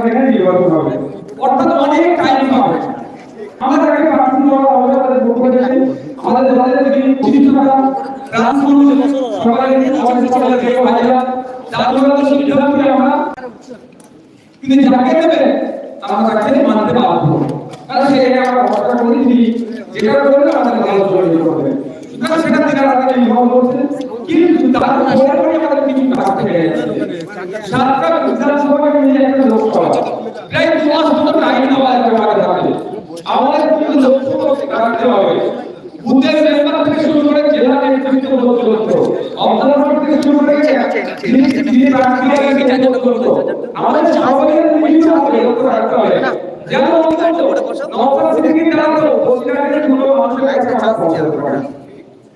আমাদের এখানে নির্বাচন হবে। অর্থাৎ অনেক টাইম হবে আমাদের আগে প্রার্থী দেওয়া হবে তাদের বক্তব্য দিয়েছে। আমাদের দলের যদি চিকিৎসকরা রাজমন্ত্রী সবাই আমাদের সবাই যে ভাইরা তাদের সিদ্ধান্ত আমরা। কিন্তু যাকে দেবে, আমরা তাকে মানতে বাধ্য। কারণ সেটাকে আমরা ভরসা করেছি। যেটা করলে আমাদের ভালো চলে করবে সেটা দিনের আগে নির্ভর করছে। কিন্তু তার পরে আমাদের কিছু কাজ থেকে গেছে সাতটা বিধানসভা মিলে একটা লোকসভা প্রায় দশ বছর টাইম দেওয়া একেবারে আমাদের কিন্তু লোকসভা রাখতে হবে। বুথের মেম্বার থেকে শুরু করে জেলা নেতৃত্ব পর্যন্ত অবজারভার থেকে শুরু করে যিনি প্রার্থী পর্যন্ত আমাদের সবাইকে বিভিন্ন ভাবে লক্ষ্য রাখতে হবে যেন অন্তত নওশাদ সিদ্দিকী দ্বারা তো বসিরহাটের কোনো মানুষের কাছে কাজ পৌঁছাতে পারে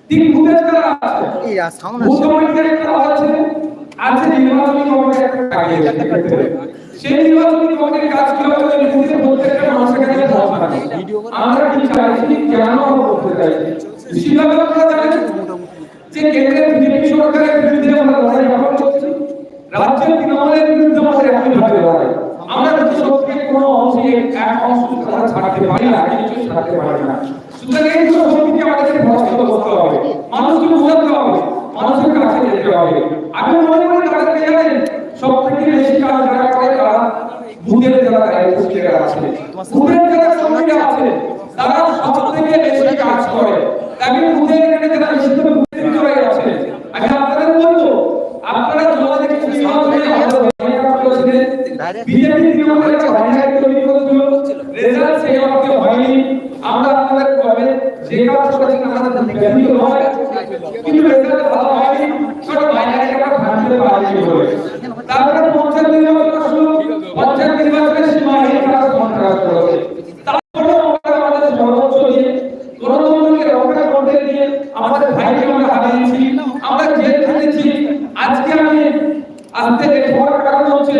তিন বুথের যারা আছে বুথ কমিটির একটা আছে আছে নির্বাচনী কমিটির একটা কাজ সেই নির্বাচনী কমিটির কাজ কি হবে যে বুথের প্রত্যেকটা মানুষের কাছে পৌঁছানো আমরা কি চাইছি কেন করতে চাইছি? যে কেন্দ্রের বিজেপি সরকারের বিরুদ্ধে আমরা লড়াই যখন করছি রাজ্যের তৃণমূলের বিরুদ্ধে আমাদের একই ভাবে লড়াই। আমরা কিন্তু সত্যি কোনো অংশে এক অংশ আমরা ছাড়তে পারি না কিছু ছাড়তে পারি না। সুতরাং এই শক্তিকে আমাদেরকে ভরসা করতে হবে। মানুষকে বোঝাতে হবে মানুষের কাছে যেতে হবে। আমি মনে করি তাদেরকে জানেন সব থেকে বেশি কাজ যারা করে তারা বুথের যারা দায়িত্বশীলরা আছে বুথের যারা কর্মীরা আছে তারা সব থেকে বেশি কাজ করে। আমি বুথের এখানে যারা বেশি বুথের ভিতরে আছে আমি আপনাদের বলব আপনারা তোমাদের কিছু নির্বাচনে আমাদের ভূমিকা করেছিলেন বিজেপি তৃণমূলের একটা ভূমিকা তৈরি করেছিল। রেজাল্ট সেই অর্থে হয়নি। আমরা আপনাদের কবে যে কাজ করেছেন আমাদের ব্যতীত হয় কিন্তু রেজাল্ট ভালো হয়নি। ছোট বাইরে একটা ভাঙতে পারিনি তারপরে পঞ্চায়েত নির্বাচন আসলো পঞ্চায়েত নির্বাচনের সীমাহীন কাজ কন্ট্রাক্ট করেছে তারপরে আমরা আমাদের সর্বোচ্চ দিয়ে গণতন্ত্রকে রক্ষা করতে দিয়ে আমাদের ভাইকে আমরা হারিয়েছি আমরা জেল খেটেছি আজকে আমি আসতে লেট হওয়ার কারণ হচ্ছে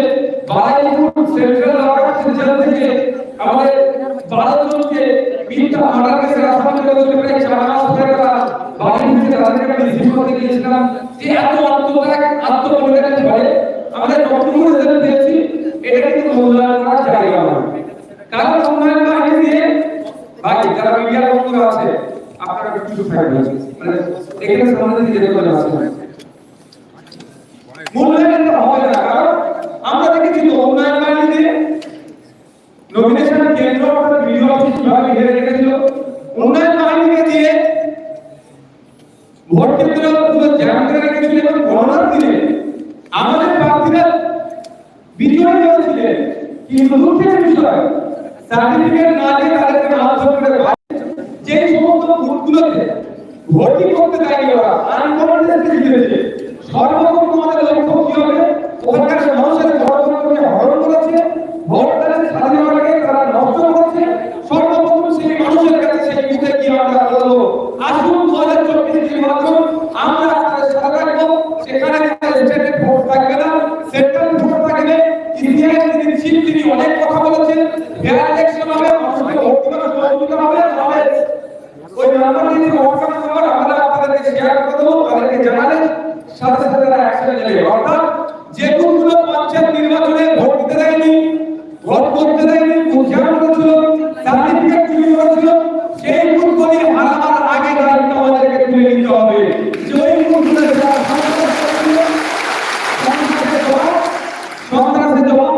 বারাইপুর সেন্ট্রাল লকার জেল থেকে আমাদের বারো জনকে বিনটা মার্ডার কেসের আসামি করেছিল প্রায় চার মাস ধরে তারা বাড়ি থেকে তাদেরকে আমি রিসিভ করতে গিয়েছিলাম। যে এত আত্মত্যাগ আত্মবলিদানের ফলে আমাদের ডকুমেন্ট যেটা দিয়েছি এটা কিন্তু মূল্যায়ন করার জায়গা নয়। কারণ উন্নয়ন বাহিনী দিয়ে বাকি যারা মিডিয়ার বন্ধুরা আছে, আপনারা একটু চুপ থাকবেন। মানে এখানে সামনে দিকে যেতে আছে মূল্যায়ন তো হবে না কারণ আমরা দেখেছি তো উন্নয়ন বাহিনী দিয়ে নমিনেশন কেন্দ্র অর্থাৎ ভিডিও অফিস কীভাবে ঘিরে রেখেছিল। উন্নয়ন বাহিনীকে দিয়ে ভোট কেন্দ্র পুরো জ্যাম করে রেখেছিল এবং গণনার দিনে আমাদের প্রার্থীরা বিজয় হয়েছিলেন। কিন্তু দুঃখের বিষয় সার্টিফিকেট না দিয়ে তাদেরকে মাধ্যম করে যে সমস্ত বুথগুলোতে ভোটিং করতে দেয়নি ওরা। আনকমনদেরকে দিয়েছে সর্বপ্রথম আমাদের লক্ষ্য কি হবে? ওখানকার মানুষের গণতন্ত্রকে হরণ করেছে ভোটদানের স্বাধীনতাকে তারা নষ্ট করেছে। সর্বপ্রথম সেই মানুষের কাছে সেই বুথে কি আমরা বলব আসুন দু হাজার চব্বিশ নির্বাচন, আমরা আপনাদের সাথে থাকব। সেখানে স্টেটের ভোট থাকবে না। সেন্ট্রাল ভোট থাকবে। ইতিহাস তিনি ছিল তিনি অনেক কথা বলেছেন। ফেয়ার ইলেকশন হবে মানুষকে ভোট দেওয়ার সহযোগিতা হবে। ওই নাম্বার দিয়ে হোয়াটসঅ্যাপ নাম্বার আমরা আপনাদেরকে শেয়ার করে দেবো তাদেরকে নির্বাচনে ভোট সেই আমাদেরকে তুলে নিতে হবে। সন্ত্রাস করেছিল, সন্ত্রাসের জবাব?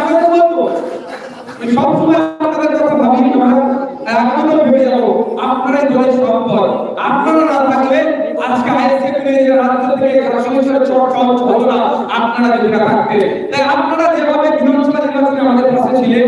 আমি বলব সবসময় আপনাদের কথা ভাবি আমরা এখনও ভেবে যাব আপনারা জয় সম্পদ আপনারা না থাকলে আজকে আইএসএফ এর আপনারা যেভাবে বিধানসভা আমাদের পাশে ছিলেন